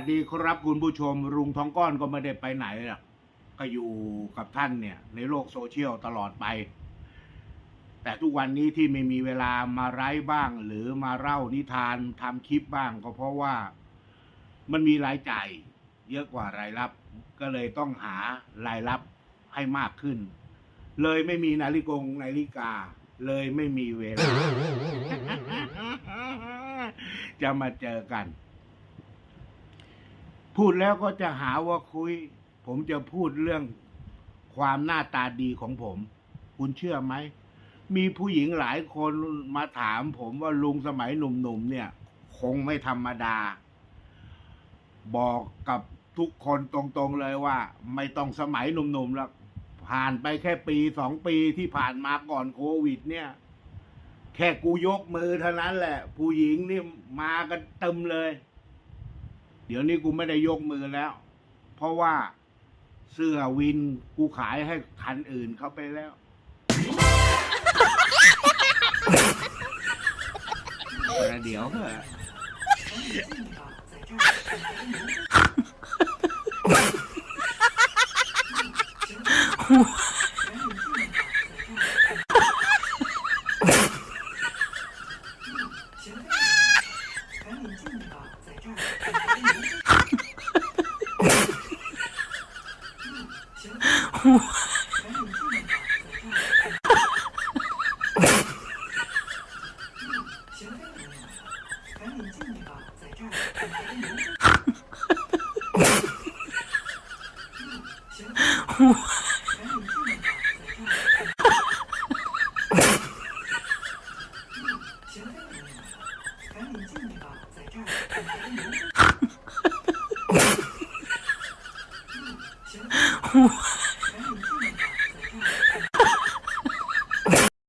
สดีครับคุณผู้ชมรุงทองก้อนก็ไม่ได้ไปไหนหรอกก็อยู่กับท่านเนี่ย ในโลกโซเชียลตลอดไป แต่ทุกวันนี้ที่ไม่มีเวลามาไร้บ้าง หรือมาเล่านิทานทำคลิปบ้างก็เพราะว่ามันมีรายจ่าย เยอะกว่ารายรับ ก็เลยต้องหารายรับให้มากขึ้น เลยไม่มีนาฬิกงนาฬิกา เลยไม่มีเวลา จะมาเจอกัน พูดแล้วก็จะหาว่าคุย ผมจะพูดเรื่องความหน้าตาดีของผม คุณเชื่อไหม มีผู้หญิงหลายคนมาถามผมว่าลุงสมัยหนุ่มๆเนี่ย คงไม่ธรรมดา บอกกับทุกคนตรงๆเลยว่า ไม่ต้องสมัยหนุ่มๆแล้วผ่านไปแค่ปีสองปีที่ผ่านมาก่อนโควิด เนี่ย แค่กูยกมือเท่านั้นแหละ ผู้หญิงนี่มากันเต็มเลย เดี๋ยวนี้กูไม่ได้ยกมือแล้ว เพราะว่าเสื้อวินกูขายให้คันอื่นเขาไปแล้วประเดี๋ยวเถอะ 我。哈哈哈哈哈！我。哈！